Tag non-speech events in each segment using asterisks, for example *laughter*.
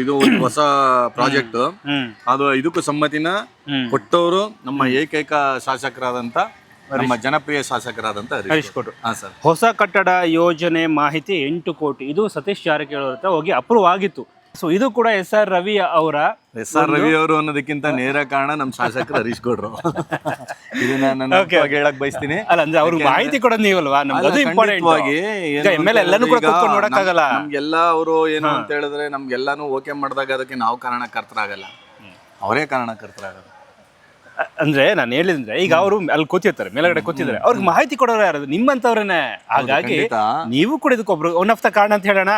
ಇದು ಒಂದು ಹೊಸ ಪ್ರಾಜೆಕ್ಟ್. ಅದು ಇದಕ್ಕೂ ಸಮ್ಮತಿನ ಕೊಟ್ಟವರು ನಮ್ಮ ಏಕೈಕ ಶಾಸಕರಾದಂತ ನಮ್ಮ ಜನಪ್ರಿಯ ಶಾಸಕರಾದಂತ ಹರೀಶ್ ಕೊಟ್ರು. ಸರ್. ಹೊಸ ಕಟ್ಟಡ ಯೋಜನೆ ಮಾಹಿತಿ ಎಂಟು ಕೋಟಿ. ಇದು ಸತೀಶ್ ಜಾರಕಿಹೊಳಿ ಹತ್ರ ಹೋಗಿ ಅಪ್ರೂವ್ ಆಗಿತ್ತು. ಸೊ ಇದು ಕೂಡ ಎಸ್ ಆರ್ ರವಿ ಅವರ ಎಸ್ ಆರ್ ರವಿ ಅವರು ಅನ್ನೋದಕ್ಕಿಂತ ನೇರ ಕಾರಣ ನಮ್ಮ ಶಾಸಕರು ಹರೀಶ್ ಗೌಡ್ರು. ಇದನ್ನ ನಾನು ಹೇಳಕ್ ಬಯಸ್ತೀನಿ. ಅಲ್ಲ ಅಂದ್ರೆ ಅವ್ರಿಗೆ ಮಾಹಿತಿ ಕೊಡೋದು ನೀವಲ್ವಾ? ನಮ್ಗೆ ಅದು ಇಂಪಾರ್ಟೆಂಟ್ ಆಗಿ ಎಂ ಎಲ್ ಎಲ್ಲಾನು ಕೂಡ ಕೂತ್ಕೊಂಡು ನೋಡಕ್ಕಾಗಲ್ಲ. ನಮ್- ನಮ್ಗೆಲ್ಲ ಅವರು ಏನು ಅಂತ ಹೇಳಿದ್ರೆ ನಮ್ಗೆಲ್ಲಾನು ಓಕೆ ಮಾಡಿದಾಗ ಅದಕ್ಕೆ ನಾವು ಕಾರಣಕರ್ತರಾಗಲ್ಲ. ಅವರೇ ಕಾರಣಕರ್ತರಾಗಲ್ಲ. ಅಂದ್ರೆ ನಾನು ಹೇಳಿದ್ರೆ ಈಗ ಅವರು ಅಲ್ಲಿ ಕೂತಿರ್ತಾರೆ ಮೇಲ್ಗಡೆ ಕೂತಿದ್ದಾರೆ ಅವ್ರಿಗೆ ಮಾಹಿತಿ ಕೊಡೋರು ಯಾರು? ನಿಮ್ಮಂತವ್ರನ್ನೇ. ಹಾಗಾಗಿ. ನೀವು ಕೂಡ ಇದಕ್ಕೊಬ್ರು ಒನ್ ಆಫ್ ದ ಕಾರಣ ಅಂತ ಹೇಳೋಣ.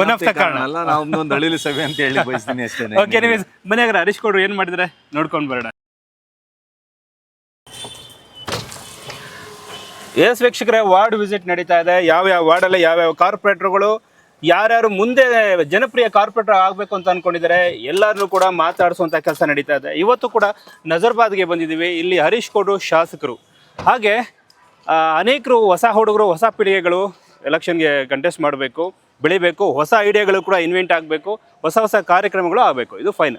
ಒನ್ ಆಫ್ ದ ಕಾರಣ. ಅಲ್ಲ ನಾವು ಒಂದು ಅಳಿಲು ಸಭೆ ಅಂತ ಹೇಳಿ ಬಯಸ್ತೀನಿ ಅಷ್ಟೇ ಓಕೆ ನೀವು ಮನೆಯಾಗ ಹರೀಶ್ ಕೊಡ್ರು ಏನ್ ಮಾಡಿದ್ರೆ? ನೋಡ್ಕೊಂಡ್ ಬರೋಣ. ಎಸ್ ವೀಕ್ಷಕರೇ ವಾರ್ಡ್ ವಿಸಿಟ್ ನಡೀತಾ ಇದೆ. ಯಾವ ಯಾವ ವಾರ್ಡಲ್ಲಿ ಯಾವ್ಯಾವ ಕಾರ್ಪೊರೇಟರ್ಗಳು ಯಾರ್ಯಾರು ಮುಂದೆ ಜನಪ್ರಿಯ ಕಾರ್ಪೊರೇಟರ್ ಆಗಬೇಕು ಅಂತ ಅನ್ಕೊಂಡಿದ್ದಾರೆ ಎಲ್ಲರನ್ನೂ ಕೂಡ ಮಾತಾಡಿಸುವಂಥ ಕೆಲಸ ನಡೀತಾ ಇದೆ. ಇವತ್ತು ಕೂಡ ನಜರ್ಬಾದ್ಗೆ ಬಂದಿದ್ದೀವಿ. ಇಲ್ಲಿ ಹರೀಶ್ ಕೊಡು ಶಾಸಕರು. ಹಾಗೆ ಅನೇಕರು ಹೊಸ ಹುಡುಗರು ಹೊಸ ಪೀಳಿಗೆಗಳು ಎಲೆಕ್ಷನ್ಗೆ ಕಂಟೆಸ್ಟ್ ಮಾಡಬೇಕು. ಬೆಳಿಬೇಕು ಹೊಸ ಐಡಿಯಾಗಳು ಕೂಡ ಇನ್ವೆಂಟ್ ಆಗಬೇಕು ಹೊಸ ಹೊಸ ಕಾರ್ಯಕ್ರಮಗಳು ಆಗಬೇಕು. ಇದು ಫೈನ್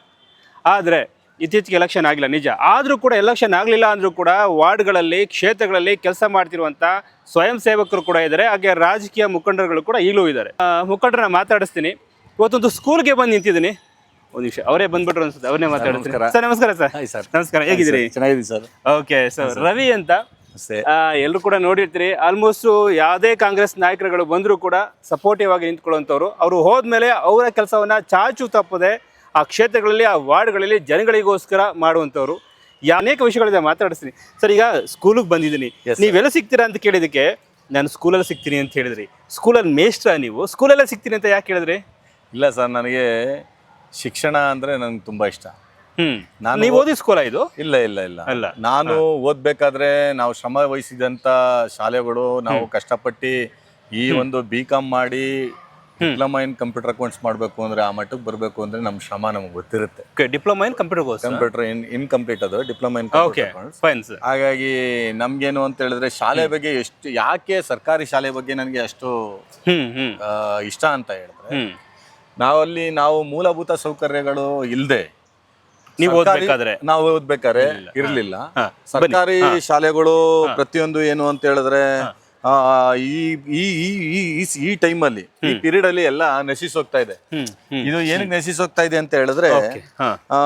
ಆದರೆ ಇತ್ತೀಚೆಗೆ ಎಲೆಕ್ಷನ್ ಆಗಿಲ್ಲ ನಿಜ. ಆದರೂ ಕೂಡ ಎಲೆಕ್ಷನ್ ಆಗಲಿಲ್ಲ ಅಂದರೂ ಕೂಡ ವಾರ್ಡ್ಗಳಲ್ಲಿ ಕ್ಷೇತ್ರಗಳಲ್ಲಿ ಕೆಲಸ ಮಾಡ್ತಿರುವಂಥ ಸ್ವಯಂ ಸೇವಕರು ಕೂಡ ಇದ್ದಾರೆ. ಹಾಗೆ ರಾಜಕೀಯ ಮುಖಂಡರುಗಳು ಕೂಡ ಈಗಲೂ ಇದ್ದಾರೆ. ಮುಖಂಡರನ್ನ ಮಾತಾಡಿಸ್ತೀನಿ. ಇವತ್ತೊಂದು ಸ್ಕೂಲ್ಗೆ ಬಂದು ನಿಂತಿದ್ದೀನಿ. ಒಂದು ನಿಮಿಷ ಅವರೇ ಬಂದ್ಬಿಟ್ರು ಅನ್ಸುತ್ತೆ ಅವ್ರನ್ನೇ ಮಾತಾಡ್ತೀನಿ ನಮಸ್ಕಾರ. ಸರ್ ನಮಸ್ಕಾರ ಸರ್. ನಮಸ್ಕಾರ ಹೇಗಿದ್ದೀರಿ? ಚೆನ್ನಾಗಿದ್ದೀನಿ ಸರ್. Okay sir. ರವಿ ಅಂತ ಅಷ್ಟೇ. ಎಲ್ಲರೂ ಕೂಡ ನೋಡಿರ್ತೀರಿ. ಆಲ್ಮೋಸ್ಟ್ ಯಾವುದೇ ಕಾಂಗ್ರೆಸ್ ನಾಯಕರುಗಳು ಬಂದರೂ ಕೂಡ ಸಪೋರ್ಟಿವ್ ಆಗಿ ನಿಂತ್ಕೊಳ್ಳುವಂಥವ್ರು. ಅವರು ಹೋದ್ಮೇಲೆ ಅವರ ಕೆಲಸವನ್ನು ಚಾಚು ತಪ್ಪದೆ ಆ ಕ್ಷೇತ್ರಗಳಲ್ಲಿ ಆ ವಾರ್ಡ್ಗಳಲ್ಲಿ ಜನಗಳಿಗೋಸ್ಕರ ಮಾಡುವಂಥವ್ರು. ಅನೇಕ ವಿಷಯಗಳಿದೆ ಮಾತಾಡಿಸ್ತೀನಿ. ಸರ್ ಈಗ ಸ್ಕೂಲಿಗೆ ಬಂದಿದ್ದೀನಿ. ನೀವೆಲ್ಲ ಸಿಗ್ತೀರಾ ಅಂತ ಕೇಳಿದಕ್ಕೆ ನಾನು ಸ್ಕೂಲಲ್ಲಿ ಸಿಗ್ತೀನಿ ಅಂತ ಹೇಳಿದ್ರಿ. ಸ್ಕೂಲಲ್ಲಿ ಮೇಷ್ಟ್ರ ನೀವು? ಸ್ಕೂಲಲ್ಲೇ ಸಿಗ್ತೀನಿ ಅಂತ ಯಾಕೆ ಹೇಳಿದ್ರಿ? ಇಲ್ಲ ಸರ್ ನನಗೆ ಶಿಕ್ಷಣ ಅಂದರೆ ನನಗೆ ತುಂಬ ಇಷ್ಟ. ನಾನು ನೀವು ಓದಿ ಸ್ಕೂಲ ಇದು? ಇಲ್ಲ ಇಲ್ಲ ಇಲ್ಲ. ಇಲ್ಲ ನಾನು ಓದ್ಬೇಕಾದ್ರೆ ನಾವು ಶ್ರಮ ವಹಿಸಿದಂತ ಶಾಲೆಗಳು ನಾವು ಕಷ್ಟಪಟ್ಟು ಈ ಒಂದು ಬಿ ಕಾಮ್ ಮಾಡಿ ಡಿಪ್ಲೊಮಾ ಇನ್ ಕಂಪ್ಯೂಟರ್ ಅಕೌಂಟ್ಸ್ ಮಾಡಬೇಕು ಅಂದ್ರೆ ಆ ಮಟ್ಟಕ್ಕೆ ಬರಬೇಕು ಅಂದ್ರೆ ನಮ್ಮ ಶ್ರಮ ನಮಗೆ ಗೊತ್ತಿರುತ್ತೆ. Diploma in computer computer in incomplete ಅದು ಡಿಪ್ಲೊಮಾ ಇನ್ ಸರ್ ಹಾಗಾಗಿ ನಮ್ಗೇನು ಅಂತ ಹೇಳಿದ್ರೆ ಶಾಲೆ ಬಗ್ಗೆ ಎಷ್ಟು ಯಾಕೆ ಸರ್ಕಾರಿ ಶಾಲೆ ಬಗ್ಗೆ ನನಗೆ ಅಷ್ಟು ಇಷ್ಟ ಅಂತ ಹೇಳಿದ್ರೆ ನಾವಲ್ಲಿ ನಾವು ಮೂಲಭೂತ ಸೌಕರ್ಯಗಳು ಇಲ್ಲದೆ ನೀವು ಓದ್ಬೇಕಾದ್ರೆ. ನಾವು ಓದ್ಬೇಕಾದ್ರೆ ಇರ್ಲಿಲ್ಲ. ಹಾ, ಸರ್ಕಾರಿ ಶಾಲೆಗಳು ಪ್ರತಿಯೊಂದು ಏನು ಅಂತ ಹೇಳಿದ್ರೆ ಆ, ಈ ಈ ಈ ಈ- ಈ- ಈ ಟೈಮಲ್ಲಿ ಈ ಪೀರಿಯಡ್ ಅಲ್ಲಿ ಎಲ್ಲ ನಶಿಸೋಗ್ತಾ ಇದೆ. ಹ್ಮ್. ಹ್ಮ್. ಇದು ಏನಕ್ಕೆ ನಶಿಸೋಗ್ತಾ ಇದೆ ಅಂತ ಹೇಳಿದ್ರೆ ಹಾ. ಆ,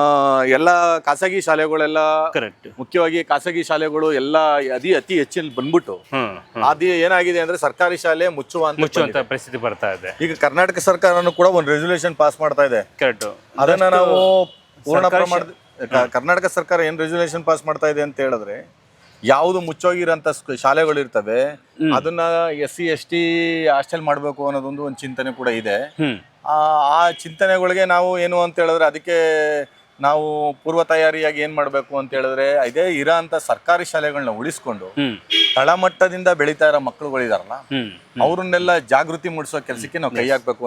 ಎಲ್ಲ ಖಾಸಗಿ ಶಾಲೆಗಳೆಲ್ಲ ಕರೆಕ್ಟ್ ಮುಖ್ಯವಾಗಿ ಖಾಸಗಿ ಶಾಲೆಗಳು ಎಲ್ಲ ಅತಿ ಅತಿ ಹೆಚ್ಚಿನ ಬಂದ್ಬಿಟ್ಟು ಹ್ಮ್. ಅದು ಏನಾಗಿದೆ ಅಂದ್ರೆ ಸರ್ಕಾರಿ ಶಾಲೆ ಮುಚ್ಚುವ ಅಂತ ಮುಚ್ಚುವಂತ ಪರಿಸ್ಥಿತಿ ಬರ್ತಾ ಇದೆ. ಈಗ ಕರ್ನಾಟಕ ಸರ್ಕಾರನು ಕೂಡ ಒಂದು ರೆಸೊಲ್ಯೂಷನ್ ಪಾಸ್ ಮಾಡ್ತಾ ಇದೆ. ಕರೆಕ್ಟ್ ಅದನ್ನ ನಾವು ಪೂರ್ಣ ಪ್ರಮಾಣದ ಕರ್ನಾಟಕ ಸರ್ಕಾರ ಏನ್ ರೆಸಲ್ಯೂಷನ್ ಪಾಸ್ ಮಾಡ್ತಾ ಇದೆ ಅಂತ ಹೇಳಿದ್ರೆ ಯಾವುದು ಮುಚ್ಚೋಗಿರೋಂಥ ಸ್ಕ- ಶಾಲೆಗಳು ಇರ್ತವೆ ಅದನ್ನ S C S T hostel ಮಾಡಬೇಕು ಅನ್ನೋದೊಂದು ಒಂದು ಚಿಂತನೆ ಕೂಡ ಇದೆ. ಆ ಆ ಚಿಂತನೆಗಳಿಗೆ ನಾವು ಏನು ಅಂತ ಹೇಳಿದ್ರೆ ಅದಕ್ಕೆ ನಾವು ಪೂರ್ವ ತಯಾರಿಯಾಗಿ ಏನ್ ಮಾಡಬೇಕು ಅಂತ ಹೇಳಿದ್ರೆ ಇದೇ ಇರೋ ಅಂತ ಸರ್ಕಾರಿ ಶಾಲೆಗಳನ್ನ ಉಳಿಸ್ಕೊಂಡು ತಳಮಟ್ಟದಿಂದ ಬೆಳೀತಾ ಇರೋ ಮಕ್ಕಳುಗಳಿದಾರಲ್ಲ ಇದಾರಲ್ಲ ಅವ್ರನ್ನೆಲ್ಲ ಜಾಗೃತಿ ಮೂಡಿಸೋ ಕೆಲಸಕ್ಕೆ ನಾವು ಕೈ ಹಾಕ್ಬೇಕು.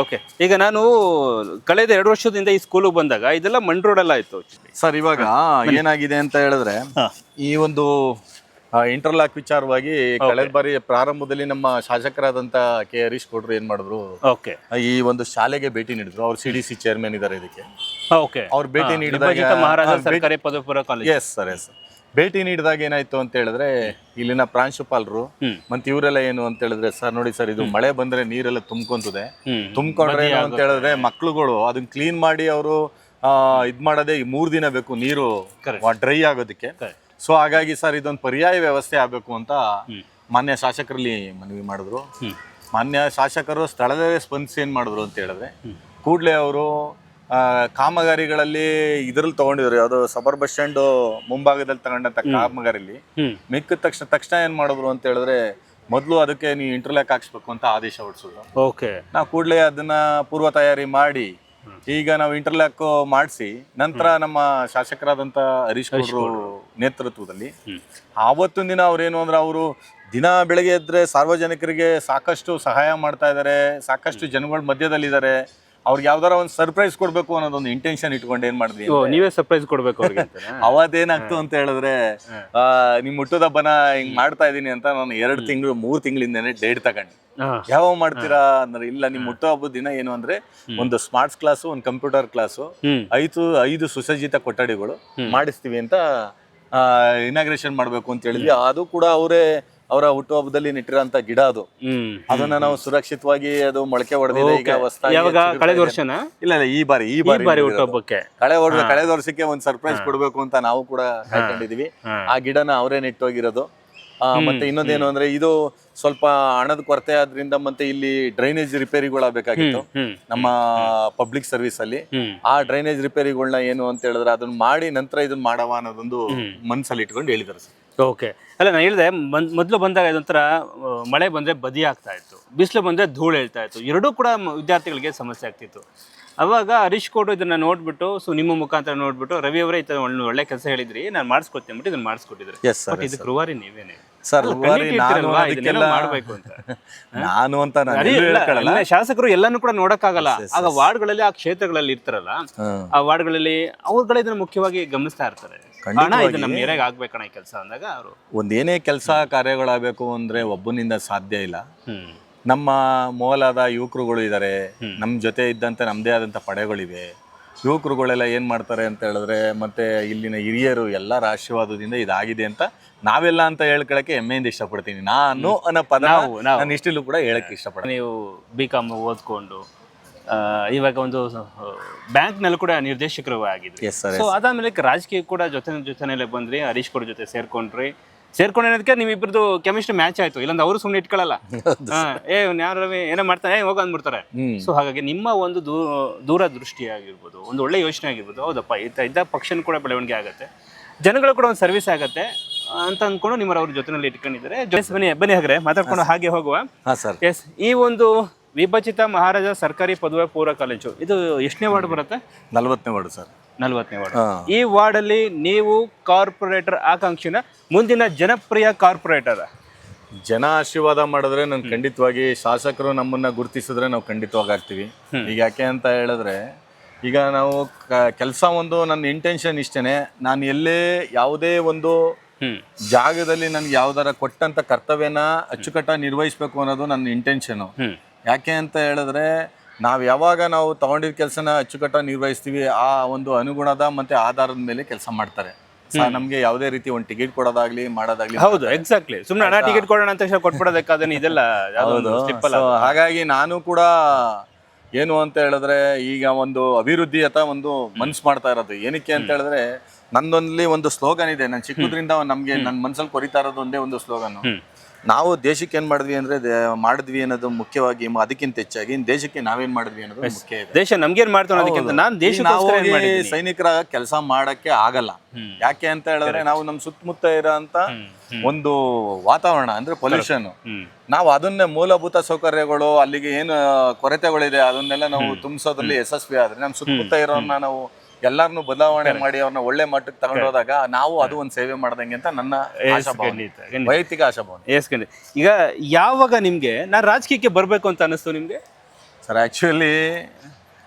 ಓಕೆ ಈಗ ನಾನು ಕಳೆದ ಎರಡು ವರ್ಷದಿಂದ ಈ ಸ್ಕೂಲಿಗೆ ಬಂದಾಗ ಇದೆಲ್ಲ ಮಣ್ ರೋಡ್ ಎಲ್ಲ ಆಯ್ತು. ಸರ್ ಇವಾಗ ಏನಾಗಿದೆ ಅಂತ ಹೇಳಿದ್ರೆ ಈ ಒಂದು ಇಂಟರ್ಲಾಕ್ ವಿಚಾರವಾಗಿ ಕಳೆದ ಬಾರಿ ಪ್ರಾರಂಭದಲ್ಲಿ ನಮ್ಮ ಶಾಸಕರಾದಂತ ಕೆ ಹರೀಶ್ ಗೌಡ್ರು ಏನ್ ಮಾಡಿದ್ರು? ಓಕೆ ಈ ಒಂದು ಶಾಲೆಗೆ ಭೇಟಿ ನೀಡಿದ್ರು. ಅವ್ರು ಸಿ ಡಿ ಸಿ ಚೇರ್ಮನ್ ಇದ್ದಾರೆ ಇದಕ್ಕೆ. ಓಕೆ ಅವ್ರು ಭೇಟಿ ನೀಡಿದಾಗ ವಿಭಜಿತ ಮಹಾರಾಜ ಸರ್ಕಾರಿ ಕಾಲೇಜ್ ಎಸ್ ಸರ್ ಎಸ್ ಭೇಟಿ ನೀಡಿದಾಗ ಏನಾಯ್ತು ಅಂತ ಹೇಳಿದ್ರೆ ಇಲ್ಲಿನ ಪ್ರಾಂಶುಪಾಲರು. ಮತ್ತೆ ಇವರೆಲ್ಲ ಏನು ಅಂತ ಹೇಳಿದ್ರೆ ಸರ್ ನೋಡಿ ಸರ್ ಇದು ಮಳೆ ಬಂದ್ರೆ ನೀರೆಲ್ಲ ತುಂಬ್ಕೊಂತದೆ. ತುಂಬಿಕೊಂಡ್ರೆ ಏನು ಅಂತ ಹೇಳಿದ್ರೆ ಮಕ್ಳುಗಳು ಅದನ್ನ ಕ್ಲೀನ್ ಮಾಡಿ ಅವರು ಇದ್ ಮಾಡೋದೇ ಈ ಮೂರ್ ದಿನ ಬೇಕು ನೀರು ಡ್ರೈ ಆಗೋದಕ್ಕೆ. ಸೊ ಹಾಗಾಗಿ ಸರ್ ಇದೊಂದು ಪರ್ಯಾಯ ವ್ಯವಸ್ಥೆ ಆಗಬೇಕು ಅಂತ ಮಾನ್ಯ ಶಾಸಕರಲ್ಲಿ ಮನವಿ ಮಾಡಿದ್ರು. ಮಾನ್ಯ ಶಾಸಕರು ಸ್ಥಳದಲ್ಲೇ ಸ್ಪಂದಿಸಿ ಏನ್ ಮಾಡಿದ್ರು ಅಂತ ಹೇಳಿದ್ರೆ ಕೂಡಲೇ ಅವರು ಕಾಮಗಾರಿಗಳಲ್ಲಿ ಇದ್ರಲ್ಲಿ ತಗೊಂಡಿದ್ರು. ಯಾವುದು ಸಬರ್ ಬಸ್ ಸ್ಟ್ಯಾಂಡ್ ಮುಂಭಾಗದಲ್ಲಿ ತಗೊಂಡಂತ ಕಾಮಗಾರಿಲಿ. ಮಿಕ್ಕ ತಕ್ಷಣ ತಕ್ಷಣ ಏನ್ ಮಾಡಿದ್ರು ಅಂತ ಹೇಳಿದ್ರೆ ಮೊದಲು ಅದಕ್ಕೆ ನೀವು ಇಂಟರ್ಲಾಕ್ ಹಾಕ್ಸ್ಬೇಕು ಅಂತ ಆದೇಶ ಹೊಡಿಸಿದ್ರು. ಓಕೆ. ನಾವು ಕೂಡಲೇ ಅದನ್ನ ಪೂರ್ವ ತಯಾರಿ ಮಾಡಿ ಈಗ ನಾವು ಇಂಟರ್ಲಾಕ್ ಮಾಡಿಸಿ ನಂತರ ನಮ್ಮ ಶಾಸಕರಾದಂತ ಹರೀಶ್ ನೇತೃತ್ವದಲ್ಲಿ. ಆವತ್ತಿನ ದಿನ ಅವ್ರೇನು ಅಂದ್ರೆ ಅವರು ದಿನ ಬೆಳಗ್ಗೆ ಎದ್ರೆ ಸಾರ್ವಜನಿಕರಿಗೆ ಸಾಕಷ್ಟು ಸಹಾಯ ಮಾಡ್ತಾ ಇದ್ದಾರೆ ಸಾಕಷ್ಟು ಜನಗಳ ಮಧ್ಯದಲ್ಲಿದ್ದಾರೆ ಅವ್ರಿಗೆ ಯಾವ್ದಾರ ಒಂದು ಸರ್ಪ್ರೈಸ್ ಕೊಡ್ಬೇಕು ಅನ್ನೋದೊಂದು ಇಂಟೆನ್ಷನ್ ಇಟ್ಕೊಂಡು ಏನ್ ಮಾಡಿದ್ವಿ ನೀವೇ ಸರ್ಪ್ರೈಸ್ ಕೊಡ್ಬೇಕು? *laughs* ಅವತ್ತೇನಾಗ್ತು ಅಂತ ಹೇಳಿದ್ರೆ ನಿಮ್ಮ ನಿಮ್ ಹುಟ್ಟದ ಹಬ್ಬನ ಹಿಂಗ್ ಮಾಡ್ತಾ ಇದೀನಿ ಅಂತ ನಾನು ಎರಡು ತಿಂಗಳು ಮೂರ್ ತಿಂಗಳಿಂದನೇ ಡೇಟ್ ತಗೊಂಡು. ಯಾವ ಮಾಡ್ತೀರಾ ಅಂದ್ರೆ ಇಲ್ಲ ನಿಮ್ ಹುಟ್ಟುಹಬ್ಬದ ದಿನ ಏನು ಅಂದ್ರೆ ಒಂದು ಸ್ಮಾರ್ಟ್ಸ್ ಕ್ಲಾಸ್ ಒಂದು ಕಂಪ್ಯೂಟರ್ ಕ್ಲಾಸು ಐದು ಐದು ಸುಸಜ್ಜಿತ ಕೊಠಡಿಗಳು ಮಾಡಿಸ್ತೀವಿ ಅಂತ ಇನಾಗ್ರೇಷನ್ ಮಾಡ್ಬೇಕು ಅಂತ ಹೇಳಿದ್ವಿ. ಅದು ಕೂಡ ಅವರೇ ಅವರ ಹುಟ್ಟುಹಬ್ಬದಲ್ಲಿ ನೆಟ್ಟಿರೋಂಥ ಗಿಡ ಅದು. ಅದನ್ನ ನಾವು ಸುರಕ್ಷಿತವಾಗಿ ಅದು ಮೊಳಕೆ ಹೊಡೆದಿದೆ ಈಗ ಹೊಸ್ದಾಗಿ ಯಾವಾಗ? ಕಳೆದ. ವರ್ಷನಾ? ಇಲ್ಲ ಇಲ್ಲ ಈ ಬಾರಿ ಈ ಬಾರಿ ಬಾರಿ. ಹುಟ್ಟುಹಬ್ಬಕ್ಕೆ. ಕಳೆ ವರ್ಷ ಕಳೆದ ವರ್ಷಕ್ಕೆ ಒಂದ್ ಸರ್ಪ್ರೈಸ್ ಕೊಡ್ಬೇಕು ಅಂತ ನಾವು ಕೂಡ ಕಾಯ್ಕೊಂಡಿದೀವಿ. ಆ ಗಿಡನ ಅವರೇ ನೆಟ್ಟೋಗಿರೋದು. ಮತ್ತೆ ಇನ್ನೊಂದೇನು ಅಂದ್ರೆ ಇದು ಸ್ವಲ್ಪ ಹಣದ ಕೊರತೆ ಆದ್ರಿಂದ ಮತ್ತೆ ಇಲ್ಲಿ ಡ್ರೈನೇಜ್ ರಿಪೇರಿಗಳಾಗಬೇಕಾಗಿತ್ತು. ನಮ್ಮ ಪಬ್ಲಿಕ್ ಸರ್ವಿಸ್ ಅಲ್ಲಿ. ಆ ಡ್ರೈನೇಜ್ ರಿಪೇರಿಗಳನ್ನ ಏನು ಅಂತ ಹೇಳಿದ್ರೆ ಅದನ್ನ ಮಾಡಿ ನಂತರ ಇದನ್ನ ಮಾಡವ ಅನ್ನೋದೊಂದು ಮನಸ್ಸಲ್ಲಿ ಇಟ್ಕೊಂಡು ಹೇಳಿದ್ರು ಸರ್. ಓಕೆ ಅಲ್ಲ ನಾನು ಹೇಳಿದೆ ಮೊದಲು ಬಂದಾಗ ಇದೊಂಥರ ಮಳೆ ಬಂದರೆ ಬದಿ ಆಗ್ತಾ ಇತ್ತು. ಬಿಸಿಲು ಬಂದರೆ ಧೂಳು ಹೇಳ್ತಾ ಇತ್ತು. ಎರಡೂ ಕೂಡ ವಿದ್ಯಾರ್ಥಿಗಳಿಗೆ ಸಮಸ್ಯೆ ಆಗ್ತಿತ್ತು. ಅವಾಗ ಹರೀಶ್ ಕೋಟು ಇದನ್ನ ನೋಡ್ಬಿಟ್ಟು ಸೊ ನಿಮ್ಮ ಮುಖಾಂತರ ನೋಡ್ಬಿಟ್ಟು ರವಿ ಅವರೇ ಈ ಥರ ಒಳ್ಳೆ ಒಳ್ಳೆ ಕೆಲಸ ಹೇಳಿದ್ರಿ ನಾನು ಮಾಡಿಸ್ಕೊತೀನಿ ಅಂದ್ಬಿಟ್ಟು ಇದನ್ನ ಮಾಡಿಸ್ಕೊಟ್ಟಿದ್ರು. ಎಸ್ ಬಟ್ ರೂವಾರಿ ನೀವೇನೆ. ಸರ್ ಅಲ್ಲ, ನಾನು ಅದಕ್ಕೆಲ್ಲ ಇದನ್ನೆಲ್ಲ *laughs* ಅಂತ. ನಾನು ಅಂತ ಶಾಸಕರು ಎಲ್ಲಾನು ಕೂಡ ನೋಡಕ್ಕಾಗಲ್ಲ. ಆಗ ವಾರ್ಡ್ಗಳಲ್ಲಿ ಆ ಕ್ಷೇತ್ರಗಳಲ್ಲಿ ಇರ್ತಾರಲ್ಲ ಆ ವಾರ್ಡ್ಗಳಲ್ಲಿ ಅವ್ರುಗಳ ಇದನ್ನ ಮುಖ್ಯವಾಗಿ ಗಮನಿಸ್ತಾ ಇರ್ತಾರೆ. ಅಣ್ಣ ಇದು ನಮ್ಮ ಏರಿಯಾಗ ಆಗ್ಬೇಕಣ್ಣ ಈ ಕೆಲಸ ಅಂದಾಗ ಅವರು. ಒಂದೇನೇ ಕೆಲಸ ಕಾರ್ಯಗಳಾಗಬೇಕು ಅಂದ್ರೆ ಒಬ್ಬನಿಂದ ಸಾಧ್ಯ ಇಲ್ಲ. ನಮ್ಮ ಮೂಲದ ಯುವಕರುಗಳು ಇದ್ದಾರೆ ನಮ್ಮ ಜೊತೆ ಇದ್ದಂತೆ ನಮ್ಮದೇ ಆದಂಥ ಪಡೆಗಳಿವೆ. ಯುವಕರುಗಳೆಲ್ಲ ಏನು ಮಾಡ್ತಾರೆ ಅಂತ ಹೇಳಿದ್ರೆ ಮತ್ತೆ ಇಲ್ಲಿನ ಹಿರಿಯರು ಎಲ್ಲ ಆಶೀರ್ವಾದದಿಂದ ಇದಾಗಿದೆ ಅಂತ ನಾವೆಲ್ಲ ಅಂತ ಹೇಳ್ಕೊಳಕ್ಕೆ ಹೆಮ್ಮೆಯಿಂದ ಇಷ್ಟಪಡ್ತೀನಿ. ನಾನು ಅನ್ನೋ ಪದ. ನಾನು ಇಷ್ಟಿಲ್ಲೂ ಕೂಡ ಹೇಳಕ್ಕೆ ಇಷ್ಟಪಡ್ತೀನಿ ನೀವು ಬಿ ಕಾಮ್ ಓದ್ಕೊಂಡು ಆ, ಇವಾಗ ಒಂದು ಬ್ಯಾಂಕ್ನಲ್ಲೂ ಕೂಡ ನಿರ್ದೇಶಕರು ಆಗಿದ್ರಿ. ಎಸ್ ಸರ್ ಸೊ ಅದಾದ್ಮೇಲೆ ರಾಜಕೀಯ ಕೂಡ ಜೊತೆ ಜೊತೆನಲ್ಲೇ ಬಂದ್ರಿ ಹರೀಶ್ ಕೂಡ ಜೊತೆ ಸೇರ್ಕೊಂಡ್ರಿ. ಸೇರ್ಕೊಂಡಿರೋದಕ್ಕೆ ನಿಮ್ಮಿಬ್ಬರದು ಕೆಮಿಸ್ಟ್ರಿ ಮ್ಯಾಚ್ ಆಯ್ತು. ಇಲ್ಲಾಂದ್ರೆ ಅವರು ಸುಮ್ಮನೆ ಇಟ್ಕೊಳ್ಳಲ್ಲ ಹಾ, ಏ ಯಾರು ಏನೋ ಮಾಡ್ತಾನೆ ಹೋಗ ಅಂದ್ಬಿಡ್ತಾರೆ. ಹ್ಮ್. ಸೊ ಹಾಗಾಗಿ ನಿಮ್ಮ ಒಂದು ದೂ ದೂರದೃಷ್ಟಿ ಆಗಿರ್ಬೋದು ಒಂದು ಒಳ್ಳೆ ಯೋಚನೆ ಆಗಿರ್ಬೋದು ಹೌದಪ್ಪ ಇದ್ದ ಇದ್ದ ಪಕ್ಷನ ಕೂಡ ಬೆಳವಣಿಗೆ ಆಗುತ್ತೆ. ಜನಗಳು ಕೂಡ ಒಂದು ಸರ್ವಿಸ್ ಆಗುತ್ತೆ. ಅಂತ ಅಂದ್ಕೊಂಡು ನಿಮ್ಮ ಅವ್ರ ಜೊತೆನಲ್ಲಿ ಇಟ್ಕೊಂಡಿದ್ದಾರೆ. ಜೊತೆ ಬನ್ನಿ ಬನ್ನಿ ಹಾಗಾದ್ರೆ ಮಾತಾಡ್ಕೊಂಡು ಹಾಗೆ ಹೋಗುವ. ಹಾಂ ಸರ್ ಎಸ್ ಈ ಒಂದು ವಿಭಜಿತ ಮಹಾರಾಜ ಸರ್ಕಾರಿ ಪದವಿ ಪೂರ್ವ ಕಾಲೇಜು. ಇದು ಎಷ್ಟನೇ ವಾರ್ಡ್ ಬರುತ್ತೆ? ನಲವತ್ತನೇ ವಾರ್ಡ್ ಸರ್. ನಲವತ್ತನೇ ವಾರ್ಡ್. ಈ ವಾರ್ಡ್ ಅಲ್ಲಿ ನೀವು ಕಾರ್ಪೊರೇಟರ್ ಆಕಾಂಕ್ಷಿನ ಮುಂದಿನ ಜನಪ್ರಿಯ ಕಾರ್ಪೊರೇಟರ್. ಜನ ಆಶೀರ್ವಾದ ಮಾಡಿದ್ರೆ ನಾನು ಖಂಡಿತವಾಗಿ ಶಾಸಕರು ನಮ್ಮನ್ನ ಗುರುತಿಸಿದ್ರೆ ನಾವು ಖಂಡಿತವಾಗಿ ಆಗ್ತೀವಿ. ಈಗ ಯಾಕೆ ಅಂತ ಹೇಳಿದ್ರೆ ಈಗ ನಾವು ಕೆಲಸ ಒಂದು ನನ್ನ ಇಂಟೆನ್ಷನ್ ಇಷ್ಟೇನೆ. ನಾನು ಎಲ್ಲೇ ಯಾವುದೇ ಒಂದು ಜಾಗದಲ್ಲಿ ನನ್ಗೆ ಯಾವ್ದಾರ ಕೊಟ್ಟಂತ ಕರ್ತವ್ಯನ ಅಚ್ಚುಕಟ್ಟ ನಿರ್ವಹಿಸ್ಬೇಕು ಅನ್ನೋದು ನನ್ನ ಇಂಟೆನ್ಷನು ಯಾಕೆ ಅಂತ ಹೇಳಿದ್ರೆ ನಾವು ಯಾವಾಗ ನಾವು ತಗೊಂಡಿದ್ದ ಕೆಲಸನ ಅಚ್ಚುಕಟ್ಟಾಗಿ ನಿರ್ವಹಿಸ್ತೀವಿ ಆ ಒಂದು ಅನುಗುಣದ ಮತ್ತೆ ಆಧಾರದ ಮೇಲೆ ಕೆಲಸ ಮಾಡ್ತಾರೆ. ನಮಗೆ ಯಾವುದೇ ರೀತಿ ಒಂದು ಟಿಕೆಟ್ ಕೊಡೋದಾಗ್ಲಿ ಮಾಡೋದಾಗ್ಲಿ ಹೌದು ಎಕ್ಸಾಕ್ಟ್ಲಿ ಸುಮ್ಮನೆ ಹಣ ಟಿಕೆಟ್ ಕೊಡೋಣ ಅಂತ ಕೊಟ್ಬಿಡೋದಕ್ಕೆ ಕೊಟ್ಬಿಡೋದಕ್ಕಾದ್ರೆ ಇದೆಲ್ಲ ಹಾಗಾಗಿ ನಾನು ಕೂಡ ಏನು ಅಂತ ಹೇಳಿದ್ರೆ ಈಗ ಒಂದು ಅಭಿವೃದ್ಧಿ ಅಥವಾ ಒಂದು ಮನ್ಸು ಮಾಡ್ತಾ ಇರೋದು. ಏನಕ್ಕೆ ಅಂತ ಹೇಳಿದ್ರೆ ನಂದೊಂದ್ಲಿ ಒಂದು ಸ್ಲೋಗನ್ ಇದೆ. ನಾನು ಚಿಕ್ಕದ್ರಿಂದ ನಮ್ಗೆ ನನ್ನ ಮನ್ಸಲ್ಲಿ ಕೊರಿತಾ ಇರೋದು ಒಂದೇ ಒಂದು ಸ್ಲೋಗನ್. ನಾವು ದೇಶಕ್ಕೆ ಏನ್ ಮಾಡಿದ್ವಿ ಅಂದ್ರೆ ಮಾಡಿದ್ವಿ ಅನ್ನೋದು ಮುಖ್ಯವಾಗಿ ಮ- ಅದಕ್ಕಿಂತ ಹೆಚ್ಚಾಗಿ ದೇಶಕ್ಕೆ ನಾವೇನ್ ಮಾಡಿದ್ವಿ ಅನ್ನೋದು ಮುಖ್ಯ ಇದೆ. ದೇಶ ನಮ್ಗೇನ್ ಮಾಡ್ತಾನೆ ಅದಕ್ಕಿಂತ ನಾನು ದೇಶ ನಾವು ಸೈನಿಕರ ಕೆಲಸ ಮಾಡಕ್ಕೆ ಆಗಲ್ಲ. ಯಾಕೆ ಅಂತ ಹೇಳಿದ್ರೆ ನಾವು ನಮ್ ಸುತ್ತಮುತ್ತ ಇರೋಂತ. ಒಂದು ವಾತಾವರಣ ಅಂದ್ರೆ ಪೊಲ್ಯೂಷನ್ ನಾವು ಅದನ್ನೇ ಮೂಲಭೂತ ಸೌಕರ್ಯಗಳು ಅಲ್ಲಿಗೆ ಏನು ಕೊರತೆಗಳಿದೆ ಅದನ್ನೆಲ್ಲ ನಾವು ತುಂಬಿಸೋದ್ರಲ್ಲಿ ಯಶಸ್ವಿ ಆದ್ರೆ ನಮ್ಮ ಸುತ್ತಮುತ್ತ ಇರೋನ್ನ ನಾವು ಎಲ್ಲಾರನ್ನು ಬದಲಾವಣೆ ಮಾಡಿ ಅವ್ರನ್ನ ಒಳ್ಳೆ ಮಟ್ಟಕ್ಕೆ ತಗೊಂಡೋದಾಗ ನಾವು ಅದು ಒಂದು ಸೇವೆ ಮಾಡ್ದಂಗೆ ಅಂತ ನನ್ನ ಆಶಾಭಾವನೆ. ವೈಯಕ್ತಿಕ ಆಶಾಭಾವನೆ. ಎಸ್ ಖಂಡಿತ. ಈಗ ಯಾವಾಗ ನಿಮ್ಗೆ ನಾನು ರಾಜಕೀಯಕ್ಕೆ ಬರ್ಬೇಕು ಅಂತ ಅನಿಸ್ತು ನಿಮ್ಗೆ? ಸರ್ ಆಕ್ಚುಲಿ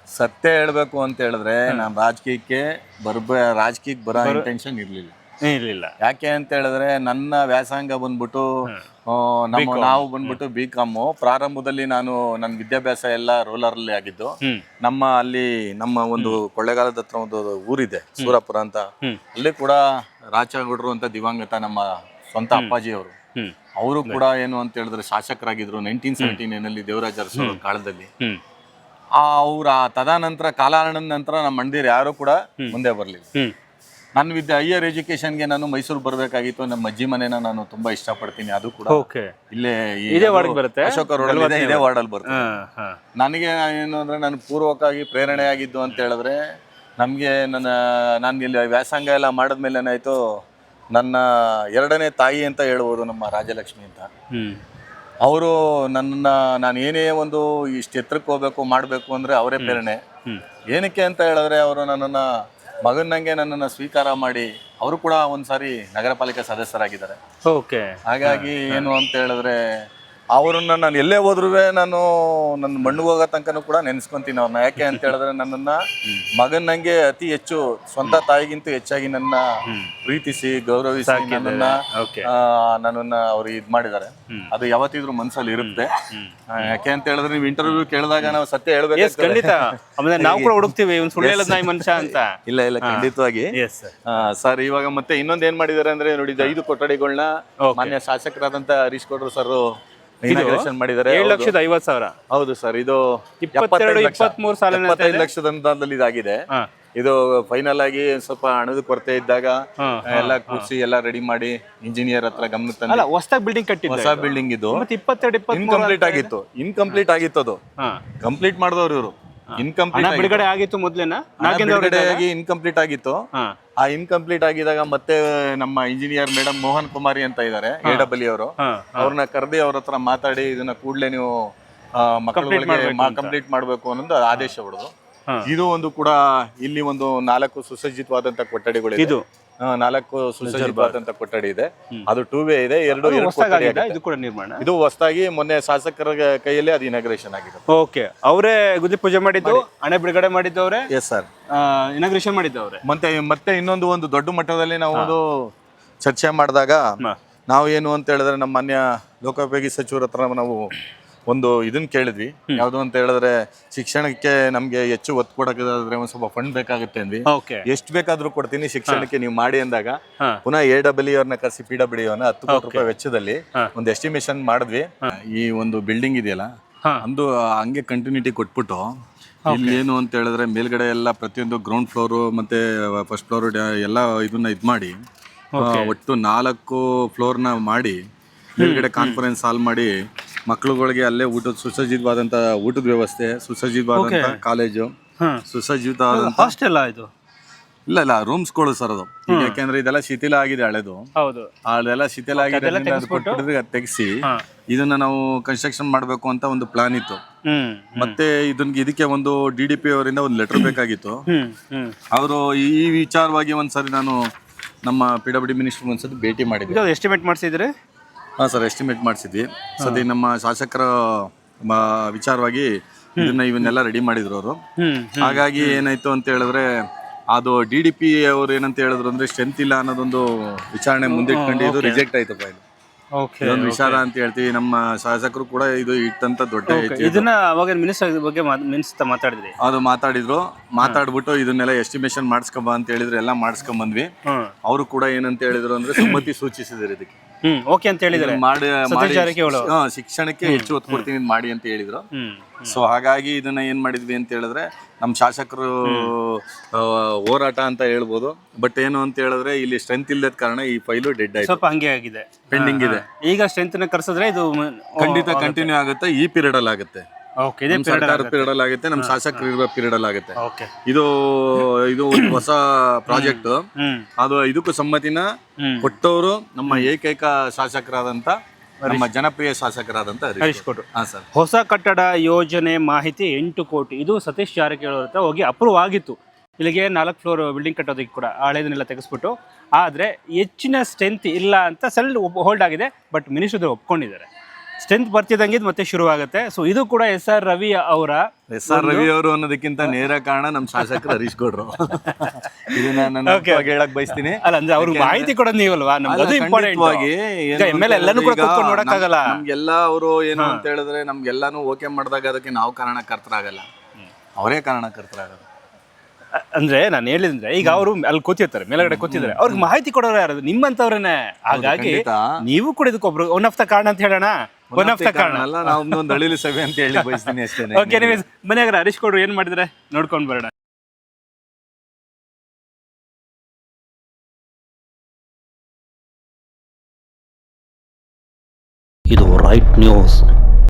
ಸತ್ಯ ಹೇಳ್ಬೇಕು ಅಂತ ಹೇಳಿದ್ರೆ ನಾನು ರಾಜಕೀಯಕ್ಕೆ ಬರ್ಬ ರಾಜಕೀಯಕ್ಕೆ ಬರೋ ಇಂಟೆನ್ಷನ್ ಇರ್ಲಿಲ್ಲ. ಇರ್ಲಿಲ್ಲ. ಯಾಕೆ ಅಂತ ಹೇಳಿದ್ರೆ ನನ್ನ ವ್ಯಾಸಂಗ ಬಂದ್ಬಿಟ್ಟು ನಮ್ಮ ನಾವು ಬಂದ್ಬಿಟ್ಟು ಬಿ ಕಾಮ್ ಪ್ರಾರಂಭದಲ್ಲಿ ನಾನು ನನ್ನ ವಿದ್ಯಾಭ್ಯಾಸ ಎಲ್ಲ ರೂರಲ್ ಆಗಿದ್ದು. ಹ್ಮ್. ನಮ್ಮ ಅಲ್ಲಿ ನಮ್ಮ ಒಂದು ಕೊಳ್ಳೆಗಾಲದ ಹತ್ರ ಒಂದು ಊರಿದೆ ಸೂರಪುರ ಅಂತ. ಅಲ್ಲಿ ಕೂಡ ರಾಚಗೌಡರು ಅಂತ ದಿವಂಗತ ನಮ್ಮ ಸ್ವಂತ ಅಪ್ಪಾಜಿ ಅವರು ಅವರು ಕೂಡ ಏನು ಅಂತ ಹೇಳಿದ್ರೆ ಶಾಸಕರಾಗಿದ್ರು ನೈನ್ಟೀನ್ ಸೆವೆಂಟಿ ನೈನಲ್ಲಿ ದೇವರಾಜ ಅರಸು ಕಾಲದಲ್ಲಿ. ಆ ಅವ್ರ ತದಾನಂತರ ಕಾಲಾನಂತರ ನಂತರ ನಮ್ಮ ಮಂದಿರ್ ಯಾರು ಕೂಡ ಮುಂದೆ ಬರಲಿಲ್ಲ. ನನ್ನ ವಿದ್ಯೆ ಹೈಯರ್ ಎಜುಕೇಶನ್ಗೆ ನಾನು ಮೈಸೂರು ಬರಬೇಕಾಗಿತ್ತು. ನಮ್ಮ ಅಜ್ಜಿ ಮನೆನ ನಾನು ತುಂಬಾ ಇಷ್ಟಪಡ್ತೀನಿ. ಅದು ಕೂಡ ಓಕೆ ಇಲ್ಲೇ ಇದೇ ಅದು ಬರುತ್ತೆ? ಅಶೋಕ ರೋಡ್ ಇದೆ ವಾರ್ಡಲ್ಲಿ ಬರುತ್ತೆ. ನನಗೆ ಏನು ಅಂದ್ರೆ ನಾನು ಪೂರ್ವಕವಾಗಿ ಪ್ರೇರಣೆಯಾಗಿದ್ದು ಅಂತ ಹೇಳಿದ್ರೆ ನಮಗೆ ನನ್ನ ನಾನು ಇಲ್ಲಿ ವ್ಯಾಸಂಗ ಎಲ್ಲ ಮಾಡಿದ್ಮೇಲೆ ಏನಾಯ್ತು ನನ್ನ ಎರಡನೇ ತಾಯಿ ಅಂತ ಹೇಳ್ಬೋದು ನಮ್ಮ ರಾಜಲಕ್ಷ್ಮಿ ಅಂತ. ಅವರು ನನ್ನ ನಾನು ಏನೇ ಒಂದು ಇಷ್ಟು ಎತ್ತರಕ್ಕೆ ಹೋಗ್ಬೇಕು ಮಾಡಬೇಕು ಅಂದರೆ ಅವರೇ ಪ್ರೇರಣೆ. ಏನಕ್ಕೆ ಅಂತ ಹೇಳಿದ್ರೆ ಅವರು ನನ್ನನ್ನು ಮಗನಂಗೆ ನನ್ನನ್ನು ಸ್ವೀಕಾರ ಮಾಡಿ ಅವರು ಕೂಡ ಒಂದ್ಸಾರಿ ನಗರ ಪಾಲಿಕೆ ಸದಸ್ಯರಾಗಿದ್ದಾರೆ. ಓಕೆ ಹಾಗಾಗಿ ಏನು ಅಂತ ಹೇಳಿದ್ರೆ ಅವ್ರನ್ನ ನಾನು ಎಲ್ಲೇ ಹೋದ್ರೂ ನಾನು ನನ್ನ ಮಣ್ಣು ಹೋಗೋ ತನಕನೂ ಕೂಡ ನೆನೆಸ್ಕೊಂತೀನಿ ಅವ್ರನ್ನ. ಯಾಕೆ ಅಂತ ಹೇಳಿದ್ರೆ ನನ್ನನ್ನ ಮಗನಂಗೆ ಅತಿ ಹೆಚ್ಚು ಸ್ವಂತ ತಾಯಿಗಿಂತ ಹೆಚ್ಚಾಗಿ ನನ್ನ ಪ್ರೀತಿಸಿ ಗೌರವಿಸಿ ನನ್ನ ನನ್ನನ್ನು ಅವ್ರು ಇದ್ ಮಾಡಿದ್ದಾರೆ. ಅದು ಯಾವತ್ತಿದ್ರು ಮನ್ಸಲ್ಲಿ ಇರುತ್ತೆ. ಯಾಕೆ ಅಂತ ಹೇಳಿದ್ರೆ ನೀವು ಇಂಟರ್ವ್ಯೂ ಕೇಳಿದಾಗ ನಾವು ಸತ್ಯ ಹೇಳ್ಬೇಕು ಖಂಡಿತ. ಆಮೇಲೆ *laughs* ನಾವು ಕೂಡ ಹುಡುಕ್ತೀವಿ ಇವ್ನು ಸುಳ್ಳು ಹೇಳದ್ ನಾಯಿ ಮನುಷ್ಯ ಅಂತ. ಇಲ್ಲ ಇಲ್ಲ ಖಂಡಿತವಾಗಿ. ಸರ್ ಇವಾಗ ಮತ್ತೆ ಇನ್ನೊಂದ್ ಏನ್ ಮಾಡಿದ್ದಾರೆ ಅಂದ್ರೆ ನೋಡಿ ಐದು ಕೊಠಡಿಗಳನ್ನ ಮಾನ್ಯ ಶಾಸಕರಾದಂತ ಹರೀಶ್ ಕೊಟ್ರು ಸರ್ ಇನಾಗ್ರೇಷನ್ ಮಾಡಿದ್ದಾರೆ ಏಳು ಲಕ್ಷದ ಐವತ್ತು ಸಾವಿರ. ಹೌದು ಸರ್ ಇದು ಇಪ್ಪತ್ತೆರಡು ಇಪ್ಪತ್ಮೂರು ಸಾಲ ಎಪ್ಪತ್ತೈದು ಲಕ್ಷದ ಅನುದಾನದಲ್ಲಿ ಇದಾಗಿದೆ. ಇದು ಫೈನಲ್ ಆಗಿ ಸ್ವಲ್ಪ ಹಣದ ಕೊರತೆ ಇದ್ದಾಗ ಎಲ್ಲ ಕೂರಿಸಿ ಎಲ್ಲ ರೆಡಿ ಮಾಡಿ ಇಂಜಿನಿಯರ್ ಹತ್ರ ಗಮನ ತಂದು ಬಿಲ್ಡಿಂಗ್ ಕಟ್ಟಿ ಹೊಸ ಬಿಲ್ಡಿಂಗ್ ಇದು. ಮತ್ತೆ ಇಪ್ಪತ್ತೆರಡು ಇನ್ಕಂಪ್ಲೀಟ್ ಆಗಿತ್ತು. ಇನ್ಕಂಪ್ಲೀಟ್ ಆಗಿತ್ತು ಅದು. ಕಂಪ್ಲೀಟ್ ಮಾಡಿದವರು ಇವರು. ಇನ್ಕಂಪ್ಲೀಟ್ ಬಿಡುಗಡೆ ಆಗಿತ್ತು ಮೊದ್ಲೇನಾ? ಇನ್ಕಂಪ್ಲೀಟ್ ಆಗಿತ್ತು. ಆ ಇನ್ಕಂಪ್ಲೀಟ್ ಆಗಿದಾಗ ಮತ್ತೆ ನಮ್ಮ ಇಂಜಿನಿಯರ್ ಮೇಡಮ್ ಮೋಹನ್ ಕುಮಾರಿ ಅಂತ ಇದ್ದಾರೆ ಎ ಡಬ್ಲ್ಯೂ ಅವರು. ಅವ್ರನ್ನ ಕರೆದಿ ಅವ್ರ ಹತ್ರ ಮಾತಾಡಿ ಇದನ್ನ ಕೂಡಲೇ ನೀವು ಆ, ಮಕ್ಕಳುಗಳಿಗೆ ಕಂಪ್ಲೀಟ್ ಮಾಡಬೇಕು ಅನ್ನೋದು ಆದೇಶ ಹೊಡೆದು. ಇದು ಒಂದು ಕೂಡ ಇಲ್ಲಿ ಒಂದು ನಾಲ್ಕು ಸುಸಜ್ಜಿತವಾದಂತ ಕೊಠಡಿಗಳು ಇದು ನಾಲ್ಕು ಅಂತ ಕೊಠಡಿ ಇದೆ. ಅದು ಟೂ ವೇ ಇದೆ ಎರಡು ಎರಡು ಕೊಠಡಿ ಇದು ಕೂಡ ನಿರ್ಮಾಣ? ಇದು ಹೊಸದಾಗಿ ಮೊನ್ನೆ ಶಾಸಕರ ಕೈಯಲ್ಲಿ ಅದು ಇನಾಗ್ರೇಷನ್ ಆಗಿದೆ. ಓಕೆ. ಅವರೇ ಗುದಿ ಪೂಜೆ ಮಾಡಿದ್ದು ಹಣೆ ಬಿಡುಗಡೆ ಮಾಡಿದ್ದವ್ರೆ ಎಸ್ ಸರ್ ಇನಾಗ್ರೇಷನ್ ಮಾಡಿದ್ದವ್ರೆ ಮತ್ತೆ ಮತ್ತೆ ಇನ್ನೊಂದು ಒಂದು ದೊಡ್ಡ ಮಟ್ಟದಲ್ಲಿ ನಾವು ಒಂದು ಚರ್ಚೆ ಮಾಡಿದಾಗ ನಾವು ಏನು ಅಂತ ಹೇಳಿದ್ರೆ ನಮ್ಮ ಮಾನ್ಯ ಲೋಕೋಪಯೋಗಿ ಸಚಿವರ ಹತ್ರ ನಾವು ಒಂದು ಇದನ್ನ ಕೇಳಿದ್ವಿ. ಯಾವುದು ಅಂತ ಹೇಳಿದ್ರೆ ಶಿಕ್ಷಣಕ್ಕೆ ನಮ್ಗೆ ಹೆಚ್ಚು ಒತ್ತು ಕೊಡಕಾದ್ರೆ ಒಂದ್ ಸ್ವಲ್ಪ ಫಂಡ್ ಬೇಕಾಗುತ್ತೆ ಅಂದ್ವಿ. ಎಷ್ಟು ಬೇಕಾದ್ರೂ ಕೊಡ್ತೀನಿ ಶಿಕ್ಷಣಕ್ಕೆ ನೀವು ಮಾಡಿ ಅಂದಾಗ. ಪುನಃ ಎ ಡಬ್ಲ್ಯೂ ಅವ್ರನ್ನ ಕರೆಸಿ ಪಿ ಡಬ್ಲ್ಯೂ ಅವ್ರನ್ನ ಹತ್ತು ಕೋಟಿ ರೂಪಾಯಿ ವೆಚ್ಚದಲ್ಲಿ ಒಂದು ಎಸ್ಟಿಮೇಶನ್ ಮಾಡಿದ್ವಿ. ಈ ಒಂದು ಬಿಲ್ಡಿಂಗ್ ಇದೆಯಲ್ಲ. ಅಂದು ಹಂಗೆ ಕಂಟಿನ್ಯೂಟಿ ಕೊಟ್ಬಿಟ್ಟು ಇಲ್ಲಿ ಏನು ಅಂತ ಹೇಳಿದ್ರೆ ಮೇಲ್ಗಡೆ ಎಲ್ಲ ಪ್ರತಿಯೊಂದು ಗ್ರೌಂಡ್ ಫ್ಲೋರು ಮತ್ತೆ ಫಸ್ಟ್ ಫ್ಲೋರ್ ಎಲ್ಲ ಇದನ್ನ ಇದ್ ಮಾಡಿ ಒಟ್ಟು ನಾಲ್ಕು ಫ್ಲೋರ್ನ ಮಾಡಿ ಮೇಲ್ಗಡೆ ಕಾನ್ಫರೆನ್ಸ್ ಹಾಲ್ ಮಾಡಿ ಮಕ್ಳುಗಳಿಗೆ ಅಲ್ಲೇ ಊಟದ ಸುಸಜ್ಜಿತವಾದಂತ ಊಟದ ವ್ಯವಸ್ಥೆ ಸುಸಜ್ಜಿತವಾದಂತ ಕಾಲೇಜು ಸುಸಜ್ಜಿತ ಸುಸಜ್ಜಿತವಾದಂತ ಹಾಸ್ಟೆಲ್ ಇದು? ಇಲ್ಲ ಇಲ್ಲ ರೂಮ್ಸ್ ಕೊಡು ಸರ್ ಅದು ಯಾಕೆಂದ್ರೆ ಇದೆಲ್ಲ ಶಿಥಿಲ ಆಗಿದೆ ಹಳೆದು. ಹೌದು. ಅದೆಲ್ಲ ಶಿಥಿಲ ಆಗಿದೆ ತೆಗಿಸಿ. ಇದನ್ನ ನಾವು ಕನ್ಸ್ಟ್ರಕ್ಷನ್ ಮಾಡಬೇಕು ಅಂತ ಒಂದು ಪ್ಲಾನ್ ಇತ್ತು. ಮತ್ತೆ ಇದನ್ ಇದಕ್ಕೆ ಒಂದು ಡಿ ಡಿ ಪಿ ಅವರಿಂದ ಒಂದು ಲೆಟರ್ ಬೇಕಾಗಿತ್ತು. ಅವರು ಈ ವಿಚಾರವಾಗಿ ಒಂದ್ಸರಿ ನಾನು ನಮ್ಮ ಪಿ ಡಬ್ಲ್ಯೂ ಡಿ ಮಿನಿಸ್ಟರ್ ಒಂದ್ಸತಿ ಭೇಟಿ ಮಾಡಿದ್ದೆ ಎಸ್ಟಿಮೇಟ್ ಮಾಡಿಸಿದ್ರೆ? ಹಾ ಸರ್ ಎಸ್ಟಿಮೇಟ್ ಮಾಡಿಸಿದ್ವಿ. ಸದ್ಯ ನಮ್ಮ ಶಾಸಕರ ಮ- ವಿಚಾರವಾಗಿ ಇದನ್ನ ಇವನ್ನೆಲ್ಲ ರೆಡಿ ಮಾಡಿದ್ರು ಅವರು. ಹಾಗಾಗಿ ಏನಾಯ್ತು ಅಂತ ಹೇಳಿದ್ರೆ ಅದು ಡಿ ಡಿ ಪಿ ಅವ್ರು ಏನಂತ ಹೇಳಿದ್ರು ಅಂದ್ರೆ ಸ್ಟ್ರೆಂತ್ ಇಲ್ಲ ಅನ್ನೋದೊಂದು ವಿಚಾರಣೆ ಮುಂದಿಟ್ಕೊಂಡು ಇದು ರಿಜೆಕ್ಟ್ ಆಯ್ತು ಫೈಲ್. ಓಕೆ ಇದೊಂದು ವಿಚಾರ ಅಂತ ಹೇಳ್ತೀವಿ. ನಮ್ಮ ಶಾಸಕರು ಕೂಡ ಇದು ಇಟ್ಟಂತ ದೊಡ್ಡ ಹೆಜ್ಜೆ. ಇದನ್ನ ಅವಾಗ ಮಿನಿಸ್ಟರ್ ಬಗ್ಗೆ ಮಾತಾಡಿದ್ರಿ? ಅದು ಮಾತಾಡಿದ್ರು. ಮಾತಾಡ್ಬಿಟ್ಟು ಇದನ್ನೆಲ್ಲ ಎಸ್ಟಿಮೇಶನ್ ಮಾಡಿಸ್ಕೊಂಬ ಅಂತ ಹೇಳಿದ್ರು ಎಲ್ಲ ಮಾಡಿಸ್ಕೊಂಡ್ ಬಂದ್ವಿ ಹ್ಮ್. ಅವರು ಕೂಡ ಏನಂತ ಹೇಳಿದ್ರು ಅಂದ್ರೆ ಸಮ್ಮತಿ ಸೂಚಿಸಿದ್ರು ಇದಕ್ಕೆ. ಹ್ಮ್ ಓಕೆ ಅಂತ ಹೇಳಿದ್ರೆ ಮಾಡಿ ಮಾಡಿ ಜಾರಕಿಹೊಳಿ ಹಾ, ಶಿಕ್ಷಣಕ್ಕೆ ಹೆಚ್ಚು ಒತ್ತು ಕೊಡ್ತೀನಿ ಇದ್ ಮಾಡಿ ಅಂತ ಹೇಳಿದ್ರು. ಹ್ಮ್ ಸೊ ಹಾಗಾಗಿ ಇದನ್ನ ಏನ್ ಮಾಡಿದ್ವಿ ಅಂತ ಹೇಳಿದ್ರೆ ನಮ್ಮ ಶಾಸಕರು ಆ, ಹೋರಾಟ ಅಂತ ಹೇಳ್ಬೋದು. ಬಟ್ ಏನು ಅಂತ ಹೇಳಿದ್ರೆ ಇಲ್ಲಿ ಸ್ಟ್ರೆಂತ್ ಇಲ್ಲದ ಕಾರಣ ಈ ಫೈಲು ಡೆಡ್ ಆಯ್ತು. ಸ್ವಲ್ಪ ಹಂಗೆ ಆಗಿದೆ. ಪೆಂಡಿಂಗ್ ಇದೆ. ಈಗ ಸ್ಟ್ರೆಂತ್ನ ಕರ್ಸಿದ್ರೆ ಇದು ಖಂಡಿತ ಕಂಟಿನ್ಯೂ ಆಗುತ್ತೆ. ಈ ಪೀರಿಯಡ್ ಅಲ್ಲಿ ಆಗುತ್ತೆ ನಮ್ಮ ಸರ್ಕಾರ ಪೀರಿಯಡ್ ಅಲ್ಲಿ ಆಗುತ್ತೆ ನಮ್ಮ ಶಾಸಕರು ಇರುವ ಪೀರಿಯಡ್ ಅಲ್ಲಿ ಆಗುತ್ತೆ ಇದು ಇದು ಒಂದು ಹೊಸ ಪ್ರಾಜೆಕ್ಟ್ ಅದು ಇದಕ್ಕೂ ಸಮ್ಮತಿನ ಕೊಟ್ಟವರು ನಮ್ಮ ಏಕೈಕ ಶಾಸಕರಾದಂತ ನಮ್ಮ ಜನಪ್ರಿಯ ಶಾಸಕರಾದಂತ ಹರೀಶ್ ಕೋಟ್ ಕೊಟ್ರು. ಹಾ ಸರ್. ಹೊಸ ಕಟ್ಟಡ ಯೋಜನೆ ಮಾಹಿತಿ ಎಂಟು ಕೋಟಿ. ಇದು ಸತೀಶ್ ಜಾರಕಿಹೊಳಿ ಅವ್ರ ಹತ್ರ ಹೋಗಿ ಅಪ್ರೂವ್ ಆಗಿತ್ತು. ಇಲ್ಲಿಗೆ ನಾಲ್ಕು ಫ್ಲೋರ್ ಬಿಲ್ಡಿಂಗ್ ಕಟ್ಟೋದಕ್ಕೆ ಕೂಡ ಹಳೇದನ್ನೆಲ್ಲ ತೆಗೆಸ್ಬಿಟ್ಟು. ಆದರೆ ಹೆಚ್ಚಿನ ಸ್ಟ್ರೆಂತ್ ಇಲ್ಲ ಅಂತ ಸೆಲ್ ಹೋಲ್ಡ್ ಆಗಿದೆ. ಬಟ್ ಮಿನಿಸ್ಟರ್ ಒಪ್ಕೊಂಡಿದ್ದಾರೆ. ಸ್ಟ್ರೆಂತ್ ಬರ್ತಿದ್ದಂಗೆ ಇದು ಮತ್ತೆ ಶುರುವಾಗುತ್ತೆ. ಸೊ ಇದು ಕೂಡ ಎಸ್ ಆರ್ ರವಿ ಅವರ ಎಸ್ ಆರ್ ರವಿ ಅವರು ಅನ್ನೋದಕ್ಕಿಂತ ನೇರ ಕಾರಣ ನಮ್ಮ ಶಾಸಕರು ಹರೀಶ್ ಗೌಡ್ರು. ಇದನ್ನ ನಾನು ಹೇಳಕ್ ಬಯಸ್ತೀನಿ. ಅಲ್ಲ ಅಂದ್ರೆ ಅವ್ರಿಗೆ ಮಾಹಿತಿ ಕೊಡೋದು ನೀವಲ್ವಾ? ನಮ್ಗೆ ಅದು ಇಂಪಾರ್ಟೆಂಟ್ ಆಗಿ ಏನು ಎಂ ಎಲ್ ಎಲ್ಲಾನು ಕೂಡ ಕೂತ್ಕೊಂಡು ನೋಡಕ್ಕಾಗಲ್ಲ. ನಮ್- ನಮ್ಗೆಲ್ಲ ಅವರು ಏನು ಅಂತ ಹೇಳಿದ್ರೆ ನಮ್ಗೆಲ್ಲಾನು ಓಕೆ ಮಾಡಿದಾಗ ಅದಕ್ಕೆ ನಾವು ಕಾರಣಕರ್ತರಾಗಲ್ಲ. ಅವರೇ ಕಾರಣಕರ್ತರಾಗಲ್ಲ ಅಂದ್ರೆ ನಾನು ಹೇಳಿದ್ರೆ ಈಗ ಅವರು ಅಲ್ಲಿ ಕೂತಿರ್ತಾರೆ ಮೇಲ್ಗಡೆ ಕೂತಿದ್ದಾರೆ. ಅವ್ರಿಗೆ ಮಾಹಿತಿ ಕೊಡೋರು ಯಾರು? ನಿಮ್ಮಂತವ್ರನ್ನೇ ಹಾಗಾಗಿ. ನೀವು ಕೂಡ ಇದಕ್ಕೊಬ್ರು ಒನ್ ಆಫ್ ದ ಕಾರಣ ಅಂತ ಹೇಳೋಣ. ಒನ್ ಆಫ್ ದ ಕಾರಣ. ಅಲ್ಲ ನಾವು ಒಂದು ಅಳಿಲು ಸಭೆ ಅಂತ ಹೇಳಿ ಬಯಸ್ತೀನಿ ಅಷ್ಟೇ ಓಕೆ ಮನೆಯಾಗ ಹರೀಶ್ ಕೊಡ್ರು ಏನ್ ಮಾಡಿದ್ರೆ? ನೋಡ್ಕೊಂಡ್ ಬರೋಣ. ಇದು ರೈಟ್ ನ್ಯೂಸ್